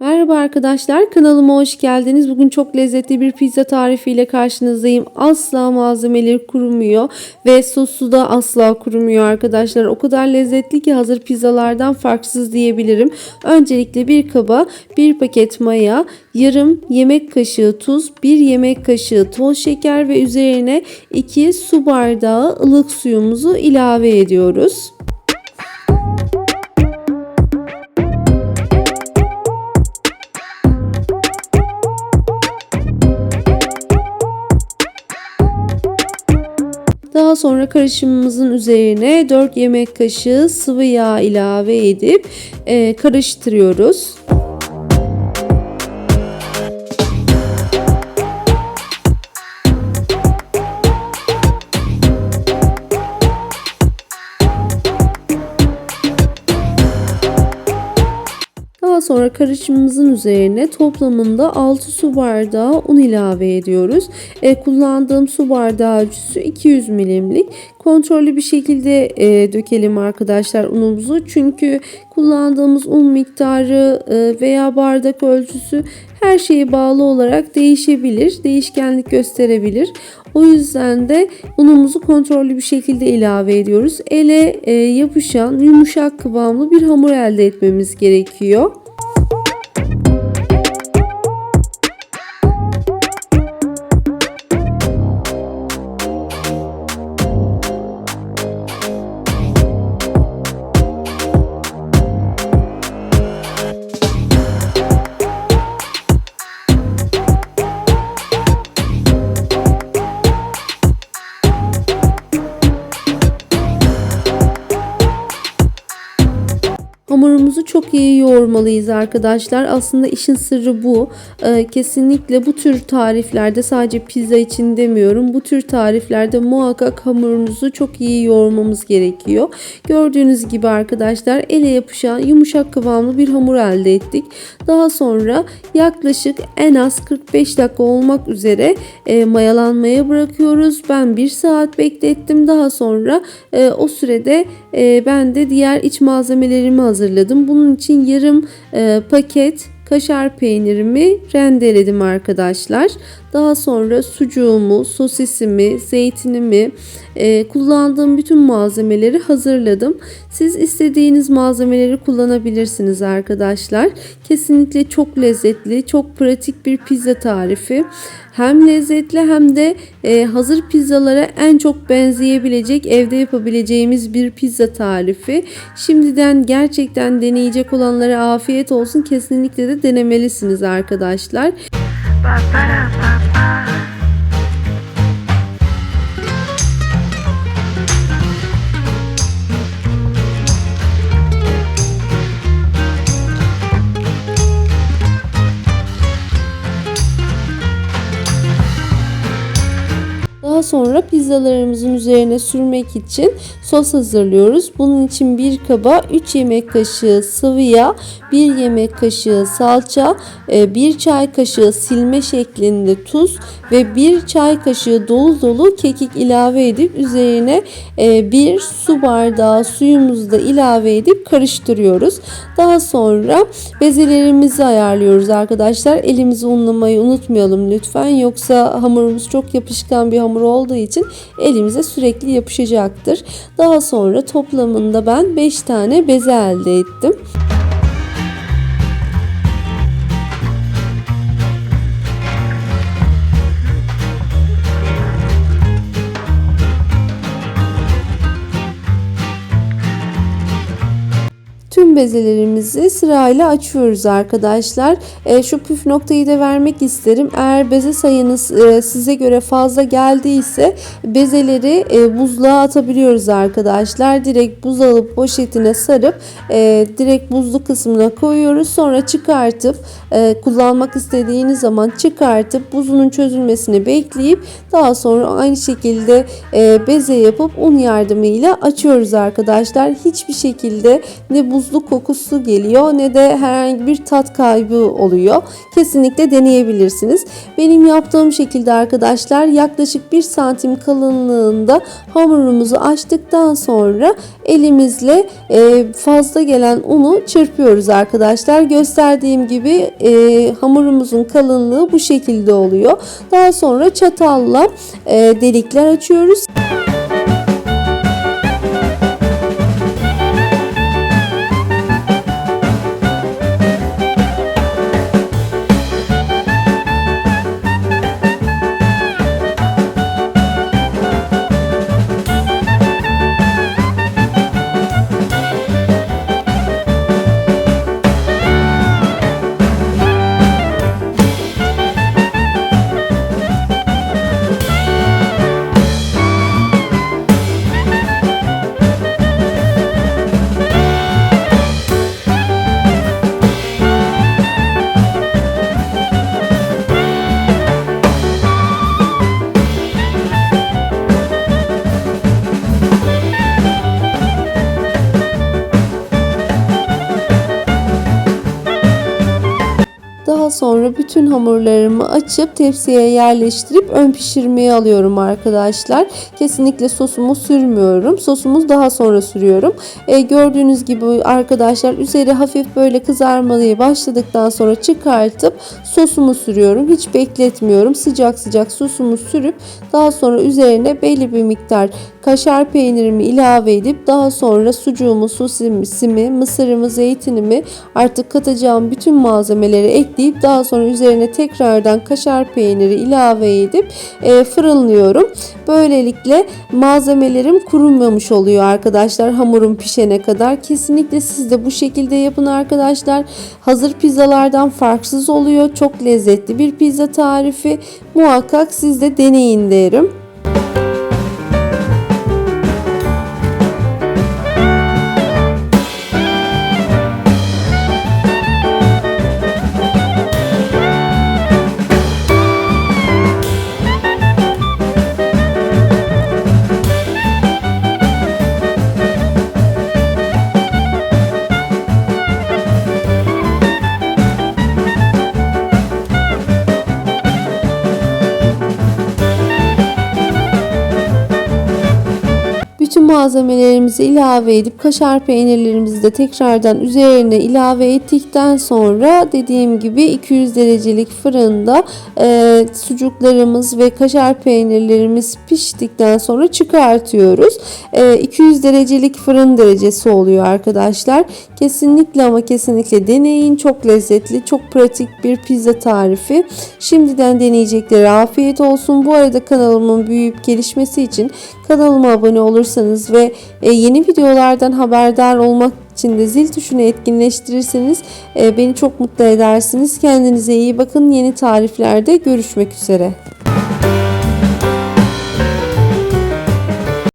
Merhaba arkadaşlar kanalıma hoş geldiniz. Bugün çok lezzetli bir pizza tarifiyle karşınızdayım. Asla malzemeleri kurumuyor ve sosu da asla kurumuyor arkadaşlar. O kadar lezzetli ki hazır pizzalardan farksız diyebilirim. Öncelikle bir kaba bir paket maya, yarım yemek kaşığı tuz, bir yemek kaşığı toz şeker ve üzerine 2 su bardağı ılık suyumuzu ilave ediyoruz. Daha sonra karışımımızın üzerine 4 yemek kaşığı sıvı yağ ilave edip e, karıştırıyoruz. Sonra karışımımızın üzerine toplamında 6 su bardağı un ilave ediyoruz. E, kullandığım su bardağı ölçüsü 200 milimlik. Kontrollü bir şekilde e, dökelim arkadaşlar unumuzu. Çünkü kullandığımız un miktarı e, veya bardak ölçüsü her şeye bağlı olarak değişebilir. Değişkenlik gösterebilir. O yüzden de unumuzu kontrollü bir şekilde ilave ediyoruz. Ele e, yapışan yumuşak kıvamlı bir hamur elde etmemiz gerekiyor. Hamurumuzu çok iyi yoğurmalıyız arkadaşlar. Aslında işin sırrı bu. Ee, kesinlikle bu tür tariflerde sadece pizza için demiyorum. Bu tür tariflerde muhakkak hamurunuzu çok iyi yoğurmamız gerekiyor. Gördüğünüz gibi arkadaşlar ele yapışan yumuşak kıvamlı bir hamur elde ettik. Daha sonra yaklaşık en az 45 dakika olmak üzere e, mayalanmaya bırakıyoruz. Ben 1 saat beklettim. Daha sonra e, o sürede e, ben de diğer iç malzemelerimi hazırladım. Bunun için yarım e, paket kaşar peynirimi rendeledim arkadaşlar. Daha sonra sucuğumu, sosisimi, zeytinimi, e, kullandığım bütün malzemeleri hazırladım. Siz istediğiniz malzemeleri kullanabilirsiniz arkadaşlar. Kesinlikle çok lezzetli, çok pratik bir pizza tarifi. Hem lezzetli hem de e, hazır pizzalara en çok benzeyebilecek, evde yapabileceğimiz bir pizza tarifi. Şimdiden gerçekten deneyecek olanlara afiyet olsun. Kesinlikle de denemelisiniz arkadaşlar. Daha sonra pizzalarımızın üzerine sürmek için sos hazırlıyoruz. Bunun için bir kaba 3 yemek kaşığı sıvı yağ, 1 yemek kaşığı salça, 1 çay kaşığı silme şeklinde tuz ve 1 çay kaşığı dolu dolu kekik ilave edip üzerine e, bir su bardağı suyumuzu da ilave edip karıştırıyoruz. Daha sonra bezelerimizi ayarlıyoruz arkadaşlar. Elimizi unlamayı unutmayalım lütfen. Yoksa hamurumuz çok yapışkan bir hamur olduğu için elimize sürekli yapışacaktır. Daha sonra toplamında ben 5 tane beze elde ettim. Bezelerimizi sırayla açıyoruz arkadaşlar. E, şu püf noktayı da vermek isterim. Eğer beze sayınız e, size göre fazla geldiyse bezeleri e, buzluğa atabiliyoruz arkadaşlar. Direkt buz alıp poşetine sarıp e, direkt buzlu kısmına koyuyoruz. Sonra çıkartıp e, kullanmak istediğiniz zaman çıkartıp buzunun çözülmesini bekleyip daha sonra aynı şekilde e, beze yapıp un yardımıyla açıyoruz arkadaşlar. Hiçbir şekilde ne buzluk kokusu geliyor ne de herhangi bir tat kaybı oluyor. Kesinlikle deneyebilirsiniz. Benim yaptığım şekilde arkadaşlar yaklaşık 1 santim kalınlığında hamurumuzu açtıktan sonra elimizle e, fazla gelen unu çırpıyoruz arkadaşlar. Gösterdiğim gibi e, hamurumuzun kalınlığı bu şekilde oluyor. Daha sonra çatalla e, delikler açıyoruz. Sonra bütün hamurlarımı açıp tepsiye yerleştirip ön pişirmeye alıyorum arkadaşlar. Kesinlikle sosumu sürmüyorum. Sosumuz daha sonra sürüyorum. E, gördüğünüz gibi arkadaşlar üzeri hafif böyle kızarmaya başladıktan sonra çıkartıp sosumu sürüyorum. Hiç bekletmiyorum. Sıcak sıcak sosumu sürüp daha sonra üzerine belli bir miktar kaşar peynirimi ilave edip daha sonra sucuğumu, sosisimi, mısırımı, zeytinimi artık katacağım bütün malzemeleri ekleyip daha sonra üzerine tekrardan kaşar peyniri ilave edip e, fırınlıyorum. Böylelikle malzemelerim kurumamış oluyor arkadaşlar hamurum pişene kadar. Kesinlikle siz de bu şekilde yapın arkadaşlar. Hazır pizzalardan farksız oluyor. Çok lezzetli bir pizza tarifi. Muhakkak siz de deneyin derim. Bütün malzemelerimizi ilave edip kaşar peynirlerimizi de tekrardan üzerine ilave ettikten sonra dediğim gibi 200 derecelik fırında e, sucuklarımız ve kaşar peynirlerimiz piştikten sonra çıkartıyoruz. E, 200 derecelik fırın derecesi oluyor arkadaşlar. Kesinlikle ama kesinlikle deneyin. Çok lezzetli, çok pratik bir pizza tarifi. Şimdiden deneyeceklere afiyet olsun. Bu arada kanalımın büyüyüp gelişmesi için kanalıma abone olursanız ve e, yeni videolardan haberdar olmak için de zil tuşunu etkinleştirirseniz e, beni çok mutlu edersiniz. Kendinize iyi bakın. Yeni tariflerde görüşmek üzere.